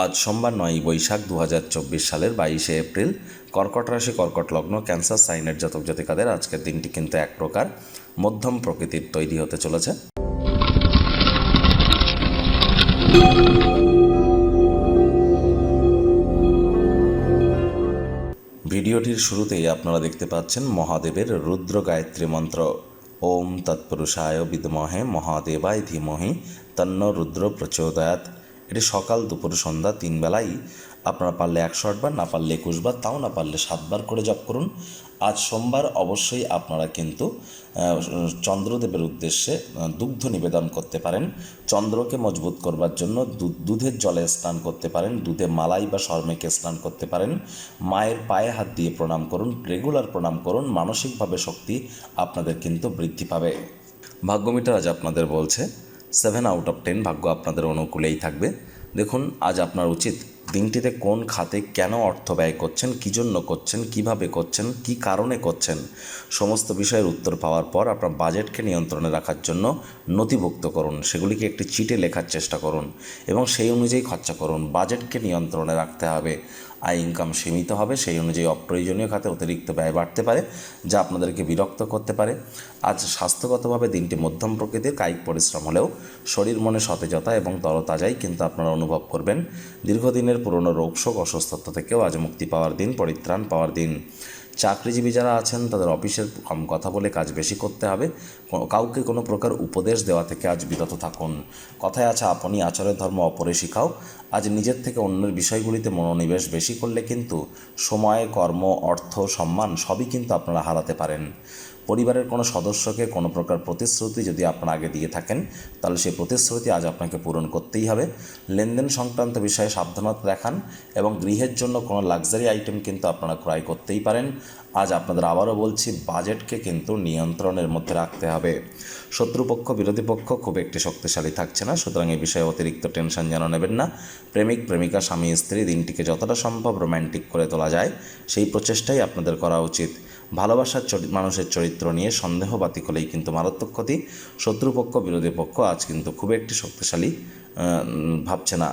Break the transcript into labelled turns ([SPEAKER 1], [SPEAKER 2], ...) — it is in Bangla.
[SPEAKER 1] আজ সোমবার নয়ই বৈশাখ দু হাজার চব্বিশ সালের বাইশে এপ্রিল। কর্কট রাশি, কর্কট লগ্ন, ক্যান্সার, সাইনের জাতক জাতিকাদের আজকের দিনটি কিন্তু এক প্রকার মধ্যম প্রকৃতির তৈরি হতে চলেছে। ভিডিওটির শুরুতেই আপনারা দেখতে পাচ্ছেন মহাদেবের রুদ্র গায়ত্রী মন্ত্র। ওম তৎপুরুষায় বিদমহে মহাদেবায় ধীমহি তন্ন রুদ্র প্রচোদয়াত এটি সকাল, দুপুর, সন্ধ্যা, তিন বেলাই। আপনারা পারলে একশো আটবার না পারলে একুশ বার, তাও না পারলে সাতবার করে জপ করুন। আজ সোমবার অবশ্যই আপনারা কিন্তু চন্দ্রদেবের উদ্দেশ্যে দুগ্ধ নিবেদন করতে পারেন। চন্দ্রকে মজবুত করবার জন্য দুধের জলে স্নান করতে পারেন, দুধে মালাই বা শর্মেকে স্নান করতে পারেন। মায়ের পায়ে হাত দিয়ে প্রণাম করুন, রেগুলার প্রণাম করুন, মানসিকভাবে শক্তি আপনাদের কিন্তু বৃদ্ধি পাবে। ভাগ্যমিটার আজ আপনাদের বলছে সেভেন আউট অফ টেন ভাগ্য আপনাদের অনুকূলেই থাকবে। দেখুন, আজ আপনার উচিত দিনটিতে কোন খাতে কেন অর্থ ব্যয় করছেন, কী জন্য করছেন, কীভাবে করছেন, কি কারণে করছেন, সমস্ত বিষয়ের উত্তর পাওয়ার পর আপনার বাজেটকে নিয়ন্ত্রণে রাখার জন্য নথিভুক্ত করুন। সেগুলিকে একটি চিটে লেখার চেষ্টা করুন এবং সেই অনুযায়ী খরচা করুন। বাজেটকে নিয়ন্ত্রণে রাখতে হবে। আয় ইনকাম সীমিত হবে, সেই অনুযায়ী অপ্রয়োজনীয় খাতে অতিরিক্ত ব্যয় বাড়তে পারে, যা আপনাদেরকে বিরক্ত করতে পারে। আজ স্বাস্থ্যগতভাবে দিনটি মধ্যম প্রকৃতির, কায়িক পরিশ্রম হলেও শরীর মনে সতেজতা এবং তরতাজাই কিন্তু আপনারা অনুভব করবেন। দীর্ঘদিনের পুরনো রোগশোক অসুস্থতা থেকেও আজ মুক্তি পাওয়ার দিন, পরিত্রাণ পাওয়ার দিন। চাকরিজীবী যারা আছেন, তাদের অফিসের কম কথা বলে কাজ বেশি করতে হবে। কাউকে কোনো প্রকার উপদেশ দেওয়া থেকে আজ বিরত থাকুন। কথায় আছে, আপনি আচরের ধর্ম অপরে শিখাও। আজ নিজের থেকে অন্যের বিষয়গুলিতে মনোনিবেশ বেশি করলে কিন্তু সময়, কর্ম, অর্থ, সম্মান সবই কিন্তু আপনারা হারাতে পারেন। পরিবারের কোনো সদস্যকে কোনো প্রকার প্রতিশ্রুতি যদি আপনারা আগে দিয়ে থাকেন, তাহলে সেই প্রতিশ্রুতি আজ আপনাকে পূরণ করতেই হবে। লেনদেন সংক্রান্ত বিষয়ে সাবধানতা দেখান এবং গৃহের জন্য কোনো লাক্সারি আইটেম কিন্তু আপনারা ক্রয় করতেই পারেন। আজ আপনাদের আবারও বলছি, বাজেটকে কিন্তু নিয়ন্ত্রণের মধ্যে রাখতে হবে। শত্রুপক্ষ, বিরোধী পক্ষ খুব একটি শক্তিশালী থাকছে না, সুতরাং এই বিষয়ে অতিরিক্ত টেনশন যেন নেবেন না। প্রেমিক, প্রেমিকা, স্বামী, স্ত্রী, দিনটিকে যতটা সম্ভব রোম্যান্টিক করে তোলা যায়, সেই প্রচেষ্টাই আপনাদের করা উচিত। ভালোবাসার মানুষের চরিত্র নিয়ে সন্দেহ বাতিক হলেই কিন্তু মারাত্মক ক্ষতি। শত্রুপক্ষ, বিরোধী পক্ষ আজ কিন্তু খুব একটি শক্তিশালী ভাবছে না।